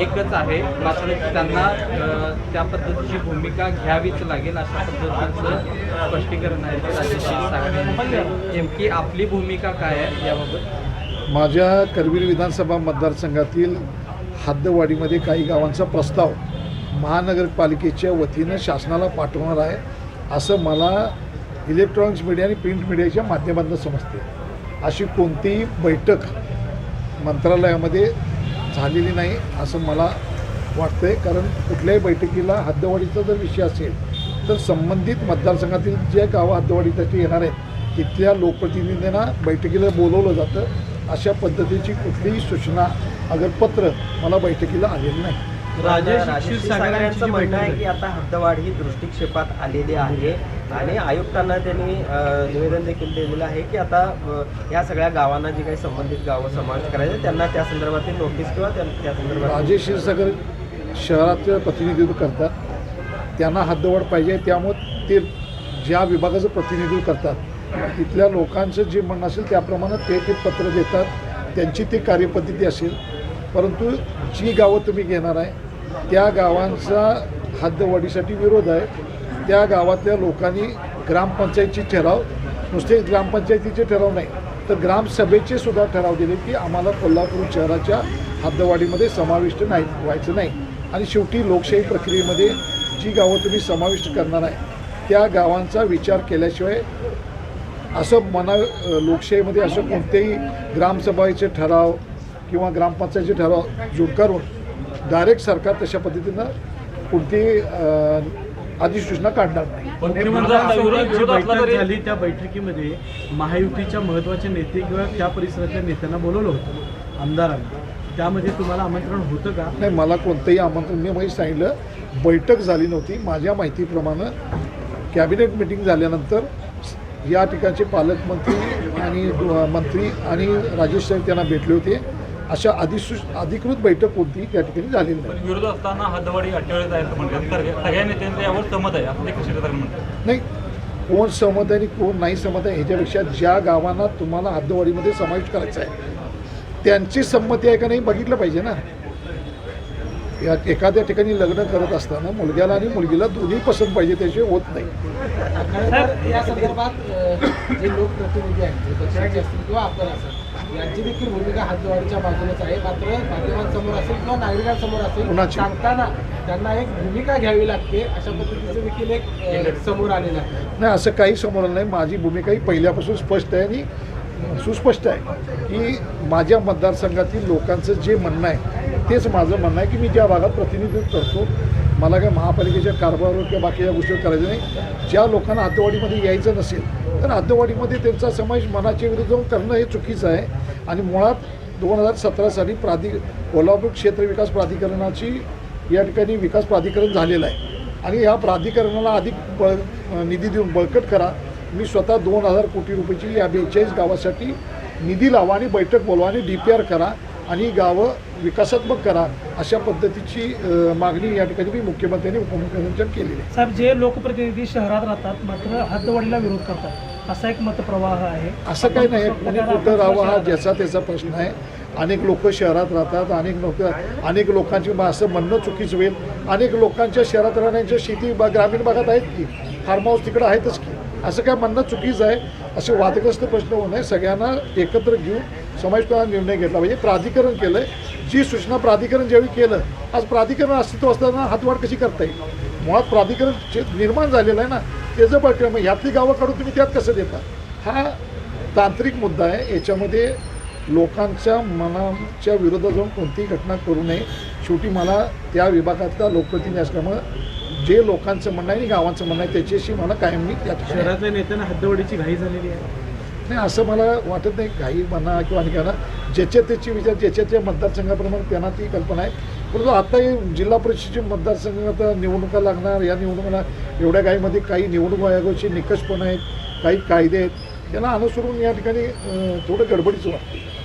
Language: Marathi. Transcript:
एकच आहे मात्र त्यांना त्या पद्धतीची भूमिका घ्यावीच लागेल अशा पद्धतीचं स्पष्टीकरण आहे राजेश नेमकी आपली भूमिका काय आहे याबाबत? माझ्या करवीर विधानसभा मतदारसंघातील हद्दवाडीमध्ये काही गावांचा प्रस्ताव महानगरपालिकेच्या वतीनं शासनाला पाठवणार आहे असं मला इलेक्ट्रॉनिक्स मीडिया आणि प्रिंट मीडियाच्या माध्यमातून समजते. अशी कोणतीही बैठक मंत्रालयामध्ये झालेली नाही असं मला वाटतंय. कारण कुठल्याही बैठकीला हद्दवाढीचा जर विषय असेल तर संबंधित मतदारसंघातील जे गावं हद्दवाढीसाठी येणार आहेत तिथल्या लोकप्रतिनिधींना बैठकीला बोलवलं जातं. अशा पद्धतीची कुठलीही सूचना अगर पत्र मला बैठकीला आलेलं नाही. राजेश क्षीरसागर यांची म्हणणं आहे की आता हद्दवाढ ही दृष्टिक्षेपात आलेली आहे. आणि आयुक्तांना त्यांनी निवेदन देखील दिलेलं आहे की आता या सगळ्या गावांना जी काही संबंधित गावं समाविष्ट करायचे त्यांना त्या संदर्भातील नोटीस किंवा त्या त्या संदर्भात राजे क्षीरसागर शहरातलं प्रतिनिधित्व करतात. त्यांना हद्दवाढ पाहिजे त्यामुळे ते ज्या विभागाचं प्रतिनिधित्व करतात तिथल्या लोकांचं जे म्हणणं असेल त्याप्रमाणे ते ते पत्र देतात. त्यांची ती कार्यपद्धती असेल. परंतु जी गावं तुम्ही घेणार आहे त्या गावांचा हद्दवाढीसाठी विरोध आहे. त्या गावातल्या लोकांनी ग्रामपंचायतीचे ठराव नुसते ग्रामपंचायतीचे ठराव नाही तर ग्रामसभेचे सुद्धा ठराव दिले की आम्हाला कोल्हापूर शहराच्या हद्दवाढीमध्ये समाविष्ट नाही व्हायचं नाही. आणि शेवटी लोकशाही प्रक्रियेमध्ये जी गावं तुम्ही समाविष्ट करणार आहे त्या गावांचा विचार केल्याशिवाय असं मना लोकशाहीमध्ये असं कोणतेही ग्रामसभाचे ठराव किंवा ग्रामपंचायतीचे ठराव जुडकारून डायरेक्ट सरकार तशा पद्धतीनं कोणती अधिसूचना काढणार नाही. झाली त्या बैठकीमध्ये महायुतीच्या महत्त्वाचे नेते किंवा त्या परिसरातल्या नेत्यांना बोलवलं होतं आमदारांना. त्यामध्ये तुम्हाला आमंत्रण होतं का? नाही मला कोणतंही आमंत्रण मी म्हणजे सांगितलं बैठक झाली नव्हती. माझ्या माहितीप्रमाणे कॅबिनेट मिटिंग झाल्यानंतर या ठिकाणचे पालकमंत्री आणि मंत्री आणि राजेश साहेब त्यांना भेटले होते. अशा अधिसू अधिकृत बैठक कोणती त्या ठिकाणी झालेली नाही. विरोध असताना असं म्हणतात. सगळ्या नेत्यांचं यावर सहमत आहे. असं देखील नाही कोण सहमत आहे आणि कोण नाही सहमत आहे ह्याच्यापेक्षा ज्या गावांना तुम्हाला हद्दवाढीमध्ये समाविष्ट करायचं आहे त्यांची संमती आहे का नाही बघितलं पाहिजे ना. या एखाद्या ठिकाणी लग्न करत असताना मुलग्याला आणि मुलगीला दोन्ही पसंत पाहिजे त्याशिवाय होत नाही. या संदर्भात जे लोकप्रतिनिधी आहेत किंवा आपण यांची देखील भूमिका हातवाडीच्या बाजूनेच आहे. मात्र माध्यमांसमोर असेल किंवा नागरिकांसमोर असेल? सांगताना त्यांना एक भूमिका घ्यावी लागते अशा पद्धतीचं देखील एक समोर आलेलं आहे. नाही असं काही समोर आलं नाही. माझी भूमिका ही पहिल्यापासून स्पष्ट आहे आणि सुस्पष्ट आहे की माझ्या मतदारसंघातील लोकांचं जे म्हणणं आहे तेच माझं म्हणणं आहे की मी ज्या भागात प्रतिनिधित्व करतो मला काय महापालिकेच्या कारभारावर किंवा बाकीच्या गोष्टी करायचं नाही. ज्या लोकांना हद्दवाढीमध्ये यायचं नसेल तर हद्दवाढीमध्ये त्यांचा समावेश मनाच्या विरुद्ध जाऊन करणं हे चुकीचं आहे. आणि मुळात दोन हजार सतरा साली प्राधि कोल्हापूर क्षेत्र विकास प्राधिकरणाची या ठिकाणी विकास प्राधिकरण झालेलं आहे. आणि या प्राधिकरणाला अधिक बळ निधी देऊन बळकट करा. मी स्वतः दोन हजार कोटी रुपयाची या बेचाळीस गावासाठी निधी लावा आणि बैठक बोलवा आणि डी पी आर करा. आणि गावं विकासात्मक करा अशा पद्धतीची मागणी या ठिकाणी मी मुख्यमंत्र्यांनी उपमुख्यमंत्र्यांच्या केलेली आहे. साहेब जे लोकप्रतिनिधी शहरात राहतात मात्र हद्दवाढीला विरोध करतात. असा एक मतप्रवाह आहे. असं काही नाही. कोणी कुठं राहावं हा ज्याचा त्याचा प्रश्न आहे. अनेक लोक शहरात राहतात अनेक लोक अनेक लोकांची असं म्हणणं चुकीचं होईल. अनेक लोकांच्या शहरात राहण्याच्या शेती बा ग्रामीण भागात आहेत की? फार्म हाऊस तिकडं आहेतच की? असं काय म्हणणं चुकीचं आहे? असे वादग्रस्त प्रश्न होऊ नये. सगळ्यांना एकत्र घेऊन समाविष्ट निर्णय घेतला. पाहिजे प्राधिकरण केलं आहे जी सूचना प्राधिकरण ज्यावेळी केलं आज प्राधिकरण अस्तित्व असताना हातवाढ कशी करता येईल मुळात प्राधिकरण निर्माण झालेलं आहे ना त्याचं बळकळ मग ह्यातली गावं काढून तुम्ही त्यात कसं देता? हा तांत्रिक मुद्दा आहे. याच्यामध्ये लोकांच्या मनाच्या विरोधात जाऊन कोणतीही घटना करू नये. शेवटी मला त्या विभागातला लोकप्रतिनिधी असल्यामुळं जे लोकांचं म्हणणं आहे आणि गावांचं म्हणणं आहे त्याच्याशी मला कायम मी त्या शहरातल्या नेत्यांना हद्दवडीची घाई झालेली आहे. नाही असं मला वाटत नाही. घाई म्हणा किंवा आणखी म्हणा ज्याच्या त्याची विचार ज्याच्या त्या मतदारसंघाप्रमाणे त्यांना ती कल्पना आहे. परंतु आताही जिल्हा परिषदेचे मतदारसंघात निवडणुका लागणार. या निवडणुकाला एवढ्या काहीमध्ये काही निवडणूक आयोगाचे निकष पण आहेत. काही कायदे आहेत. त्यांना अनुसरून या ठिकाणी थोडं गडबडीचं वाटतं.